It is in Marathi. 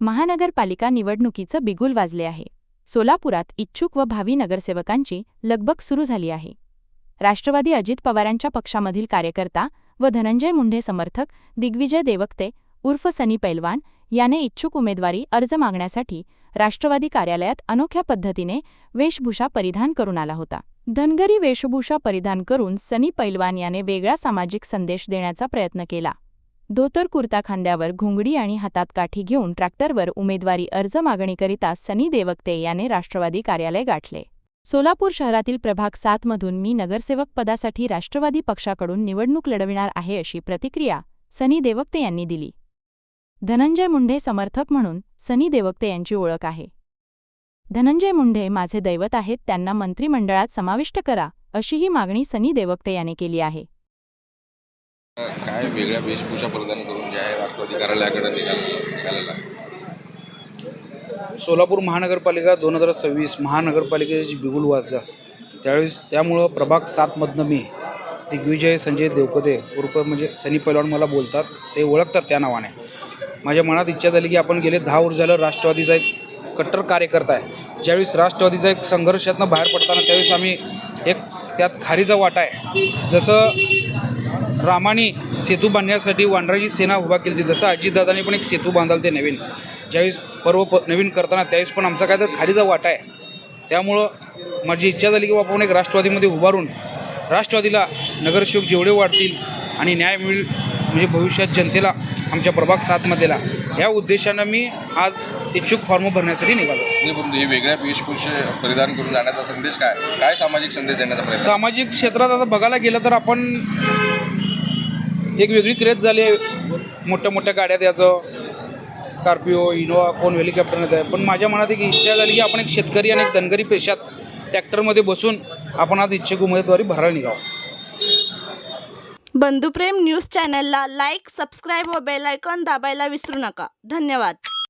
महानगरपालिका निवडणुकीचं बिगुल वाजले आहे. सोलापुरात इच्छुक व भावी नगरसेवकांची लगबग सुरू झाली आहे. राष्ट्रवादी अजित पवारांच्या पक्षामधील कार्यकर्ता व धनंजय मुंढे समर्थक दिग्विजय देवक्ते उर्फ सनी पैलवान याने इच्छुक उमेदवारी अर्ज मागण्यासाठी राष्ट्रवादी कार्यालयात अनोख्या पद्धतीने वेशभूषा परिधान करून आला होता. धनगरी वेशभूषा परिधान करून सनी पैलवान याने वेगळा सामाजिक संदेश देण्याचा प्रयत्न केला. धोतर कुर्ता खांद्यावर घोंगडी आणि हातात काठी घेऊन ट्रॅक्टरवर उमेदवारी अर्ज मागणीकरिता सनी देवक्ते याने राष्ट्रवादी कार्यालय गाठले. सोलापूर शहरातील प्रभाग सात मधून मी नगरसेवक पदासाठी राष्ट्रवादी पक्षाकडून निवडणूक लढविणार आहे अशी प्रतिक्रिया सनी देवक्ते यांनी दिली. धनंजय मुंढे समर्थक म्हणून सनी देवक्ते यांची ओळख आहे. धनंजय मुंढे माझे दैवत आहेत त्यांना मंत्रिमंडळात समाविष्ट करा अशीही मागणी सनी देवक्ते याने केली आहे. काय वेगळ्या वेशभूषा परिधान करून जे आहे राष्ट्रवादी कार्यालयाकडे निघालेलं सोलापूर महानगरपालिका दोन हजार सव्वीस महानगरपालिकेची बिगुल वाजला त्यावेळेस त्यामुळं प्रभाग सातमधनं मी दिग्विजय संजय देवकते उर्फ म्हणजे सनी पैलवान मला बोलतात ते ओळखतात त्या नावाने. माझ्या मनात इच्छा झाली की आपण गेले दहा वर्ष झालं राष्ट्रवादीचा एक कट्टर कार्यकर्ता आहे. ज्यावेळेस राष्ट्रवादीचा एक संघर्षातनं बाहेर पडताना त्यावेळेस आम्ही एक त्यात खारीचा वाटा आहे. जसं रामाने सेतू बांधण्यासाठी वानराची सेना उभा केली होती. तसं अजितदादांनी पण एक सेतू बांधाल ते नवीन. ज्यावेळेस पर्व प नवीन करताना त्यावेळेस पण आमचा काय तर खालीचा वाटा आहे. त्यामुळं माझी इच्छा झाली की बाबा आपण एक राष्ट्रवादीमध्ये उभारून राष्ट्रवादीला नगरसेवक जेवढे वाढतील आणि न्याय मिळेल म्हणजे भविष्यात जनतेला आमच्या प्रभाग सातमध्येला या उद्देशानं मी आज इच्छुक फॉर्म भरण्यासाठी निघालो. म्हणजे हे वेगळ्या वेशभूषा परिधान करून जाण्याचा संदेश काय? काय सामाजिक संदेश देण्याचा प्रयत्न? सामाजिक क्षेत्रात आता बघायला गेलं तर आपण एक वेगळी क्रेज झाली आहे. मोठ्या मोठ्या गाड्यात याचं स्कॉर्पिओ इनोवा कोण हेलिकॉप्टरने आहे पण माझ्या मनात एक इच्छा झाली की आपण एक शेतकरी आणि एक धनगरी पेशात ट्रॅक्टरमध्ये बसून आपण आज इच्छुक उमेदवारी भरायला निघावं. बंधुप्रेम न्यूज चॅनलला लाईक सबस्क्राईब व बेल आयकॉन दाबायला विसरू नका. धन्यवाद.